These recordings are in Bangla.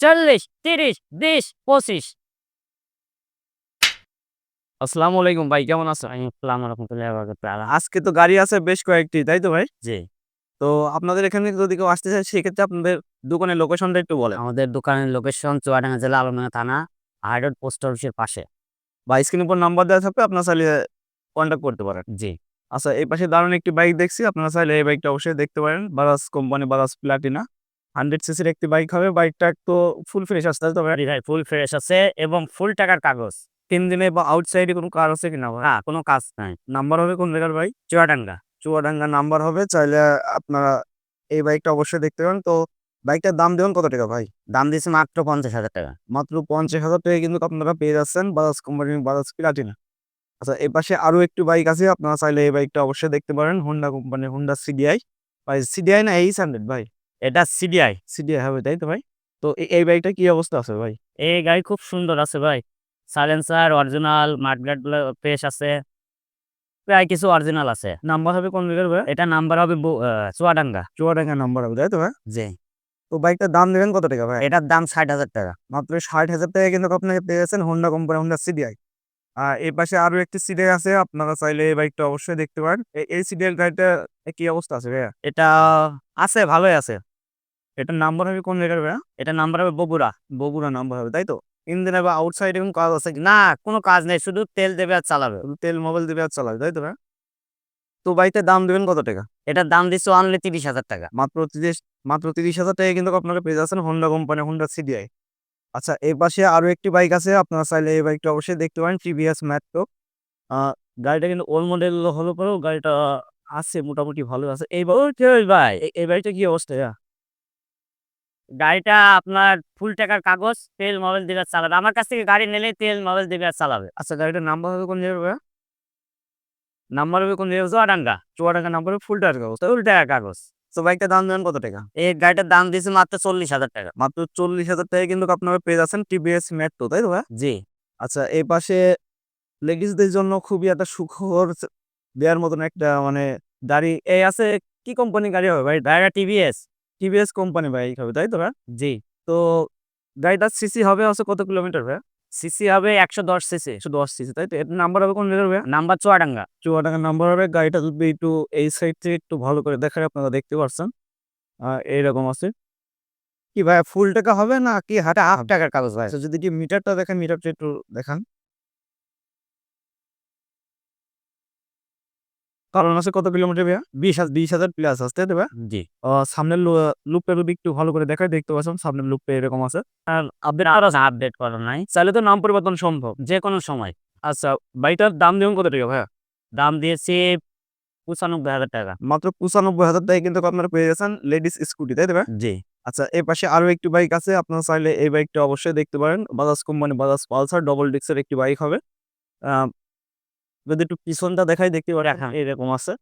চল্লিশ তিরিশ বিশ পঁচিশ। আসসালামু আলাইকুম ভাই কেমন আছেন? আসসালামু রহমতুল্লাহি আজকে তো গাড়ি আছে বেশ কয়েকটি তাই তো ভাই? জি। তো আপনাদের এখানে যদি কেউ আসতে চায় সেক্ষেত্রে আপনাদের দোকানের লোকেশনটা একটু বলেন। আমাদের দোকানের লোকেশন চুয়াডাঙ্গা জেলা আলমডাঙ্গা থানা পোস্ট অফিসের পাশে। বা স্ক্রিনের উপর নাম্বার দেওয়া থাকবে আপনারা চাইলে কন্ট্যাক্ট করতে পারেন। জি। আচ্ছা এই পাশে দারুণ একটি বাইক দেখছি আপনারা চাইলে এই বাইকটা অবশ্যই দেখতে পারেন। Bajaj company Bajaj Platina hundred সিসির একটি বাইক হবে বাইকটা একটু ফুল ফ্রেশ আসতে হবে। তবে ভাই ফুল ফ্রেশ আছে এবং ফুল টাকার কাগজ। তিন দিনে বা আউটসাইডে কোনো কার আছে কিনা না কোনো কাজ নাই। নাম্বার হবে কোন জায়গার ভাই চুয়াডাঙ্গা। চুয়াডাঙ্গা নাম্বার হবে চাইলে আপনারা এই বাইকটা অবশ্যই দেখতে পারেন। তো বাইকটার দাম দেবেন কত টাকা ভাই? দাম দিয়েছে মাত্র পঞ্চাশ হাজার টাকা। মাত্র পঞ্চাশ হাজার টাকা কিন্তু আপনারা পেয়ে যাচ্ছেন বাজাজ কোম্পানি বাজাজ প্লাটিনা আচ্ছা এই পাশে আরও একটু বাইক আছে আপনারা চাইলে এই বাইকটা অবশ্যই দেখতে পারেন। হোন্ডা কোম্পানি হোন্ডা সিডিআই ভাই সিডিআই না এইচ হান্ড্রেড ভাই? এটা সিডিআই সিডিআই হবে তাই তো ভাই? তো এই- বাইকটা কি অবস্থা আছে ভাই? এই গাড়ি খুব সুন্দর আছে ভাই। সাইলেন্সার অরিজিনাল মাঠগাট ফ্রেশ আছে। প্রায় কিছু অরিজিনাল আছে। নাম্বার হবে কোন জায়গার ভাই? এটা নাম্বার হবে চুয়াডাঙ্গা। চুয়াডাঙ্গা নাম্বার হবে তাই তো ভাই? জি। তো বাইকটার দাম দেবেন কত টাকা ভাই? এটার দাম ষাট হাজার টাকা। মাত্র ষাট হাজার টাকা কিন্তু আপনাকে পেয়ে যাচ্ছেন হোন্ডা কোম্পানি হোন্ডা সিডিআই আর এই পাশে আরও একটি সিডিআই আছে আপনারা চাইলে এই বাইকটা অবশ্যই দেখতে পারেন। এই সিডিআই গাড়িটা কি অবস্থা আছে ভাইয়া? এটা আছে ভালোই আছে। এটার নাম্বার হবে কোন জায়গার ভাইয়া? এটা নাম্বার হবে বগুড়া। বগুড়া নাম্বার হবে তাই তো? ইঞ্জিনে বা আউটসাইডে কোনো কাজ আছে না কোনো কাজ নেই শুধু তেল দেবে আর চালাবে। তেল মোবাইল দেবে আর চালাবে তাই তো ভাই তো বাইকটার দাম দেবেন কত টাকা? এটার দাম দিচ্ছে অনলি তিরিশ হাজার টাকা। মাত্র তিরিশ মাত্র তিরিশ হাজার টাকা কিন্তু আপনারা পেয়ে যাচ্ছেন হোন্ডা কোম্পানি হোন্ডা সিডিআই আচ্ছা এর পাশে আরও একটি বাইক আছে আপনারা চাইলে এই বাইকটা অবশ্যই দেখতে পারেন টিভিএস ম্যাট্রো গাড়িটা কিন্তু ওল্ড মডেল হলো পরেও গাড়িটা আছে মোটামুটি ভালো আছে। এই ভাই এই- বাইকটা কি অবস্থা ভাইয়া? গাড়িটা আপনার ফুল টাকার কাগজ তেল মোবাইল দিবে চালাবে। আমার কাছ থেকে গাড়ি নিলে তেল মোবাইল দিবে চালাবে। আচ্ছা গাড়িটার নাম্বার হবে কোন জায়গায় নাম্বার হবে কোন জায়গায় চুয়াডাঙ্গা। চুয়াডাঙ্গা নাম্বার হবে ফুল টায়ার কাগজ। ফুল টাকার কাগজ। তো বাইকটার দাম দেবেন কত টাকা? এই গাড়িটার দাম দিয়েছে মাত্র চল্লিশ হাজার টাকা। মাত্র চল্লিশ হাজার টাকা কিন্তু আপনারা পেয়ে যাচ্ছেন টিভিএস ম্যাট্রো তাই তো জি। আচ্ছা এই পাশে লেডিসদের জন্য খুবই একটা সুখবর চ- দেওয়ার মতন একটা মানে গাড়ি এই আছে। কি কোম্পানি গাড়ি হবে ভাই? গাড়িটা টিভিএস টিভিএস কোম্পানি বাইক হবে তাই তো ভাই? জি। তো গাড়িটার সিসি হবে হচ্ছে কত কিলোমিটার ভাই? সিসি হবে একশো দশ সিসি। একশো দশ সিসি তাই তো? এর নাম্বার হবে কোন জায়গায় ভাই? নাম্বার চুয়াডাঙ্গা। চুয়াডাঙ্গা নাম্বার হবে গাড়িটা যদি একটু এই সাইড থেকে একটু ভালো করে দেখায় আপনারা দেখতে পারছেন। আহ, এইরকম আছে। কি ভাই ফুল টাকা হবে না কি হাটা হাফ টাকার কাগজ ভাই? আচ্ছা যদি কি মিটারটা দেখেন মিটারটা একটু দেখান। কারণ আছে কত কিলোমিটার ভাইয়া? বিশ হাজার বিশ হাজার প্লাস আসতে দেবে জি। সামনের লুপটা যদি একটু ভালো করে দেখায় দেখতে পাচ্ছেন সামনের লুপটা এরকম আছে। আর আপডেট আরও আপডেট করা নাই। চাইলে তো নাম পরিবর্তন সম্ভব যে কোনো সময়। আচ্ছা বাইকটার দাম দেবেন কত টাকা ভাইয়া? দাম দিয়েছি পঁচানব্বই হাজার টাকা। মাত্র পঁচানব্বই হাজার টাকা কিন্তু আপনারা পেয়ে যাচ্ছেন লেডিস স্কুটি তাই দেবে জি। আচ্ছা এই পাশে আরও একটি বাইক আছে আপনারা চাইলে এই বাইকটা অবশ্যই দেখতে পারেন। Bajaj company Bajaj Pulsar double ডিক্সের একটি বাইক হবে। যদি একটু পিছনটা দেখাই দেখতে পারেন দেখান। এরকম আছে।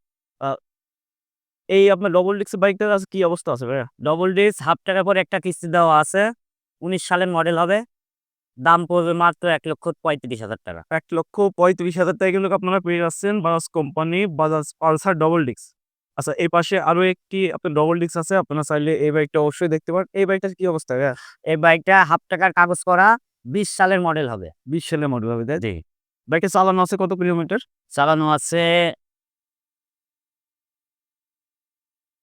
এই আপনার ডবল ডিক্সের বাইকটার আছে কি অবস্থা আছে ভাইয়া? ডবল ডিস হাফ টাকা করে একটা কিস্তি দেওয়া আছে। উনিশ সালের মডেল হবে। দাম পড়বে মাত্র এক লক্ষ পঁয়ত্রিশ হাজার টাকা। এক লক্ষ পঁয়ত্রিশ হাজার টাকা কিন্তু আপনারা পেয়ে যাচ্ছেন Bajaj company Bajaj Pulsar double ডিক্স আচ্ছা এই পাশে আরও একটি আপনার ডবল ডিক্স আছে আপনারা চাইলে এই বাইকটা অবশ্যই দেখতে পারেন। এই বাইকটার কি অবস্থা এই বাইকটা হাফ টাকার কাগজ করা বিশ সালের মডেল হবে। বিশ সালের মডেল হবে তাই জি চালানো আছে কত কিলোমিটার? চালানো আছে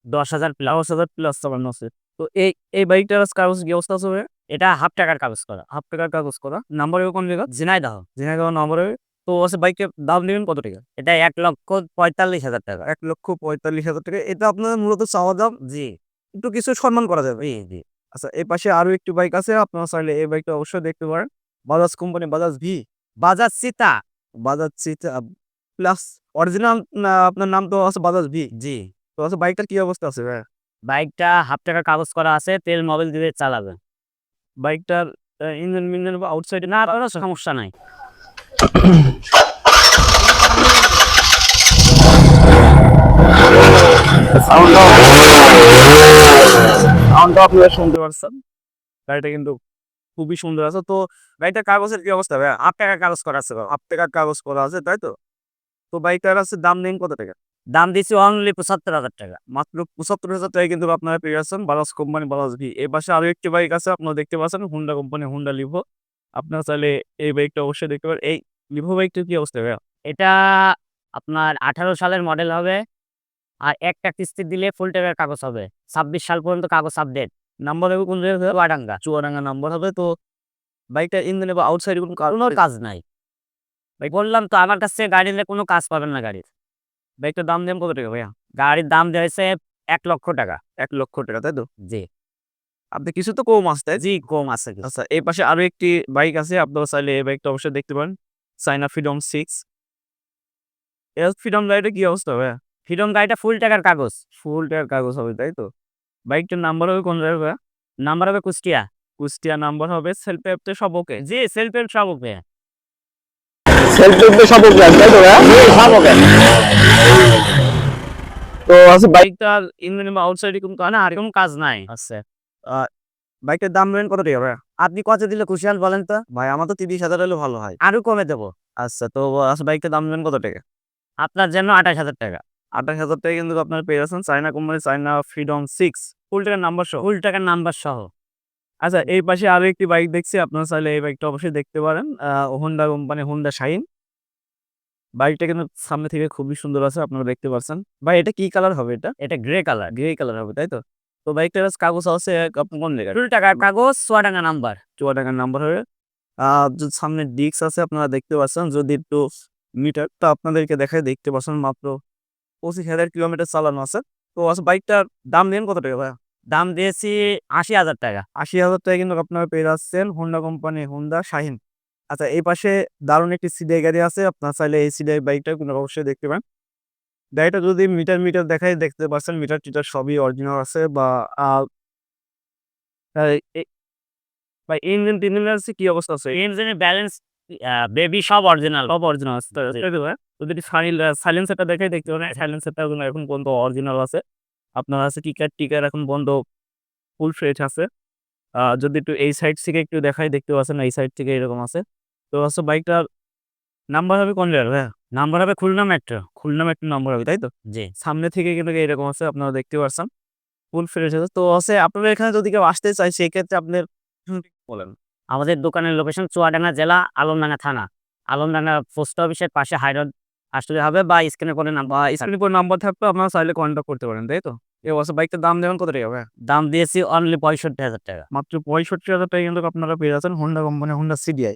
দশ হাজার প্লাস দশ হাজার প্লাস চালানো আছে। তো এই এই বাইকটার কাগজ কি অবস্থা আছে এটা হাফ টাকার কাগজ করা হাফ টাকার কাগজ করা। নাম্বার কোন জায়গা ঝিনাইদহ। ঝিনাইদহ নাম্বার হবে। তো আছে বাইকের দাম নেবেন কত টাকা? এটা এক লক্ষ পঁয়তাল্লিশ হাজার টাকা। এক লক্ষ পঁয়তাল্লিশ হাজার টাকা। এটা আপনার মূলত চাওয়া দাম? জি। একটু কিছু সম্মান করা যাবে। জি জি। আচ্ছা এই পাশে আরও একটি বাইক আছে। আপনারা চাইলে এই বাইকটা অবশ্যই দেখতে পারেন। Bajaj company Bajaj V Bajaj CT Bajaj CT plus original আপনার নাম তো আছে বাজাজ ভি জি। তো আছে বাইকটার কি অবস্থা আছে ভাই? বাইকটা হাফ টাকার কাগজ করা আছে তেল মোবাইল দিয়ে চালাবে। বাইকটার ইঞ্জিন মিঞ্জিন বা আউটসাইডে না কোনো সমস্যা নাই। সাউন্ডটা আপনারা শুনতে পারছেন গাড়িটা কিন্তু খুবই সুন্দর আছে। তো গাড়িটার কাগজের কি অবস্থা ভাই হাফ টাকার কাগজ করা আছে। হাফ টাকার কাগজ করা আছে তাই তো? তো বাইকটার আছে দাম নেন কত টাকা? দাম দিয়েছি অনলি পঁচাত্তর হাজার টাকা। মাত্র পঁচাত্তর হাজার টাকা কিন্তু আপনারা পেয়ে যাচ্ছেন বালাস কোম্পানি বালাস ভি এই পাশে আরও একটি বাইক আছে আপনারা দেখতে পাচ্ছেন হুন্ডা কোম্পানি হুন্ডা লিভো আপনারা চাইলে এই বাইকটা অবশ্যই দেখতে পারেন। এই লিভো বাইকটার কি অবস্থা ভাইয়া? এটা আপনার আঠারো সালের মডেল হবে। আর একটা কিস্তি দিলে ফুল টাকার কাগজ হবে। ছাব্বিশ সাল পর্যন্ত কাগজ আপডেট নাম্বার হবে কোন জায়গায় চুয়াডাঙ্গা। চুয়াডাঙ্গা নাম্বার হবে তো বাইকটা ইঞ্জিনে বা আউটসাইডে কোনো কারণ কাজ নাই। ভাই বললাম তো আমার কাছ গাড়ি নিলে কোনো কাজ পাবেন না গাড়ির। বাইকটার দাম দেন কত টাকা ভাইয়া? গাড়ির দাম দেওয়া হয়েছে এক লক্ষ টাকা। এক লক্ষ টাকা তাই তো? জি। আপনি কিছু তো কম আসতে জি কম আছে আচ্ছা এই পাশে আরও একটি বাইক আছে আপনারা চাইলে এই বাইকটা অবশ্যই দেখতে পারেন। চাইনা ফ্রিডম সিক্স এর ফ্রিডম গাড়িটা কি অবস্থা ভাইয়া? ফ্রিডম গাড়িটা ফুল টাকার কাগজ। ফুল টাকার কাগজ হবে তাই তো? বাইকটার নাম্বার হবে কোন ভাইয়া নাম্বার হবে কুষ্টিয়া। কুষ্টিয়া নাম্বার হবে সেলফ অ্যাপতে সব ওকে জি সেলফ হেল্প সব ওকে সেলফ অ্যাপতে সব ওকে তাই তো ভাইয়া সব ওকে তো আছে বাইকটার ইঞ্জিন বা আউটসাইডে কোনো কারণে আর কোনো কাজ নাই। আছে। বাইকটার দাম নেবেন কত টাকা আপনি কত দিলে খুশি হন বলেন তো? ভাই আমার তো তিরিশ হাজার হলে ভালো হয়। আরও কমে দেবো। আচ্ছা তো আচ্ছা বাইকটার দাম নেবেন কত টাকা? আপনার জন্য আঠাশ হাজার টাকা। আঠাশ হাজার টাকা কিন্তু আপনার পেয়ে যাচ্ছেন। China company China freedom six. Full টাকার নাম্বার সহ। ফুল টাকার নাম্বার সহ। আচ্ছা এই পাশে আরও একটি বাইক দেখছি। আপনারা চাইলে এই বাইকটা অবশ্যই দেখতে পারেন। হোন্ডা কোম্পানি হোন্ডা শাইন বাইকটা কিন্তু সামনে থেকে খুবই সুন্দর আছে আপনারা দেখতে পাচ্ছেন। ভাই এটা কি কালার হবে এটা? এটা গ্রে কালার গ্রে কালার হবে তাই তো? তো বাইকটার কাগজ আছে কোন জায়গায়? ফুল টাকার কাগজ চুয়াডাঙ্গা নাম্বার চুয়াডাঙ্গার নাম্বার হবে। আহ যে সামনে ডিস্ক আছে আপনারা দেখতে পাচ্ছেন। যদি একটু মিটার তো আপনাদেরকে দেখায় দেখতে পাচ্ছেন মাত্র পঁচিশ হাজার কিলোমিটার চালানো আছে। তো আচ্ছা বাইকটার দাম দেন কত টাকা ভাই দাম দিয়েছি আশি হাজার টাকা। আশি হাজার টাকা কিন্তু আপনারা পেয়ে যাচ্ছেন হোন্ডা কোম্পানি হোন্ডা শাহিন আচ্ছা এই পাশে দারুণ একটি সিডিআই গাড়ি আছে আপনার চাইলে এই সিডিআই বাইকটা কিন্তু অবশ্যই দেখতে পান গাড়িটা যদি মিটার মিটার দেখায় দেখতে পাচ্ছেন মিটার টিটার সবই অরিজিনাল আছে বা ভাই ইঞ্জিন টিঞ্জিন আছে কি অবস্থা আছে? ইঞ্জিনের ব্যালেন্স বেবি সব অরিজিনাল সব অরিজিনাল? যদি সাইলেন্সারটা দেখে দেখতে পারেন সাইলেন্সারটা এখন পর্যন্ত অরিজিনাল আছে। আপনার আছে টিকার টিকার এখন পর্যন্ত ফুল ফ্রেশ আছে। যদি একটু এই সাইড থেকে একটু দেখাই দেখতে পাচ্ছেন এই সাইড থেকে এরকম আছে। তো আছে বাইকটার নাম্বার হবে কোন জায়গায় ভাইয়া নাম্বার হবে খুলনা মেট্রো খুলনা একটা নাম্বার হবে তাই তো? জি। সামনে থেকে কিন্তু এরকম আছে আপনারা দেখতে পাচ্ছেন ফুল ফ্রেশ আছে। তো আছে আপনাদের এখানে যদি কেউ আসতে চাই সেক্ষেত্রে আপনার বলেন। আমাদের দোকানের লোকেশন চুয়াডাঙ্গা জেলা আলমডাঙ্গা থানা। আলমডাঙ্গা পোস্ট অফিসের পাশে হাইরোড আসলে হবে বা স্ক্রিনে করে নাম্বার স্ক্রিনে পর নাম্বার থাকবে আপনারা চাইলে কন্ট্যাক্ট করতে পারেন তাই তো? এবছর অবস্থা বাইকটার দাম দেবেন কত টাকা হবে দাম দিয়েছি অনলি পঁয়ষট্টি হাজার টাকা। মাত্র পঁয়ষট্টি হাজার টাকা কিন্তু আপনারা পেয়ে যাচ্ছেন হোন্ডা কোম্পানি হোন্ডা সিডিআই